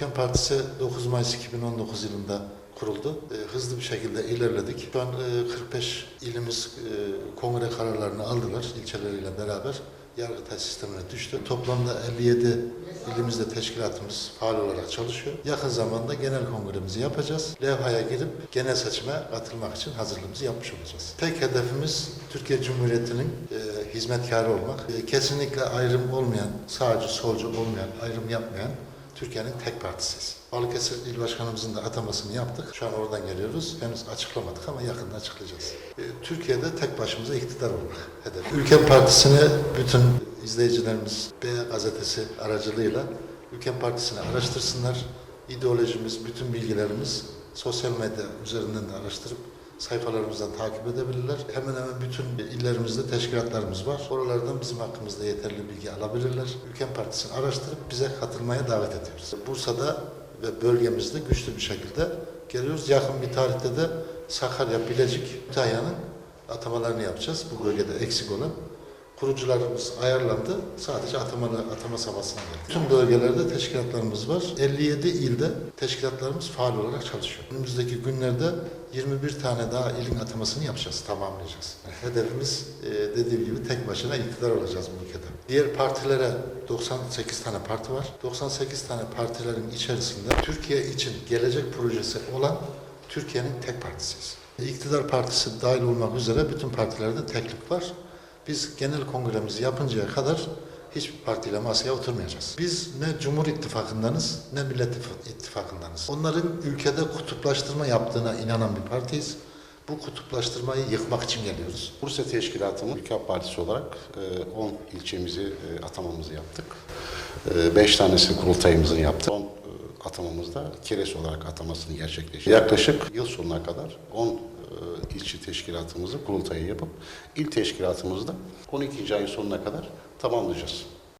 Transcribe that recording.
Ülken Partisi 9 Mayıs 2019 yılında kuruldu. E, hızlı bir şekilde ilerledik. Şu an e, 45 ilimiz e, kongre kararlarını aldılar ilçeleriyle beraber. Yargıtay sistemine düştü. Toplamda 57 ilimizde teşkilatımız faal olarak çalışıyor. Yakın zamanda genel kongremizi yapacağız. Levhaya girip genel seçime katılmak için hazırlığımızı yapmış olacağız. Tek hedefimiz Türkiye Cumhuriyeti'nin e, hizmetkarı olmak. E, kesinlikle ayrım olmayan, sağcı solcu olmayan, ayrım yapmayan Türkiye'nin tek partisiyiz. Balıkesir İl Başkanımızın da atamasını yaptık. Şu an oradan geliyoruz. Henüz açıklamadık ama yakında açıklayacağız. Ee, Türkiye'de tek başımıza iktidar olmak hedef. Ülkem Partisi'ni bütün izleyicilerimiz B gazetesi aracılığıyla Ülkem Partisi'ni araştırsınlar. İdeolojimiz, bütün bilgilerimiz sosyal medya üzerinden de araştırıp sayfalarımızdan takip edebilirler. Hemen hemen bütün illerimizde teşkilatlarımız var. Oralardan bizim hakkımızda yeterli bilgi alabilirler. Ülkem Partisi'ni araştırıp bize katılmaya davet ediyoruz. Bursa'da ve bölgemizde güçlü bir şekilde geliyoruz. Yakın bir tarihte de Sakarya, Bilecik, Kütahya'nın atamalarını yapacağız. Bu bölgede eksik olan. Kurucularımız ayarlandı. Sadece atamalı, atama safhasına geldi. Tüm bölgelerde teşkilatlarımız var. 57 ilde teşkilatlarımız faal olarak çalışıyor. Önümüzdeki günlerde 21 tane daha ilin atamasını yapacağız, tamamlayacağız. Hedefimiz e, dediğim gibi tek başına iktidar olacağız bu ülkede. Diğer partilere 98 tane parti var. 98 tane partilerin içerisinde Türkiye için gelecek projesi olan Türkiye'nin tek partisiyiz. İktidar partisi dahil olmak üzere bütün partilerde teklik var. Biz genel kongremizi yapıncaya kadar hiçbir partiyle masaya oturmayacağız. Biz ne Cumhur İttifakı'ndanız ne Millet İttifakı'ndanız. Onların ülkede kutuplaştırma yaptığına inanan bir partiyiz. Bu kutuplaştırmayı yıkmak için geliyoruz. Bursa Teşkilatı'nın Ülke Partisi olarak e, 10 ilçemizi e, atamamızı yaptık. 5 tanesi kurultayımızın yaptık. 10 atamamızda keres olarak atamasını gerçekleştirdik. Yaklaşık yıl sonuna kadar 10 ilçe teşkilatımızı kurultayı yapıp il teşkilatımızı da 12. ayın sonuna kadar tamamlayacağız.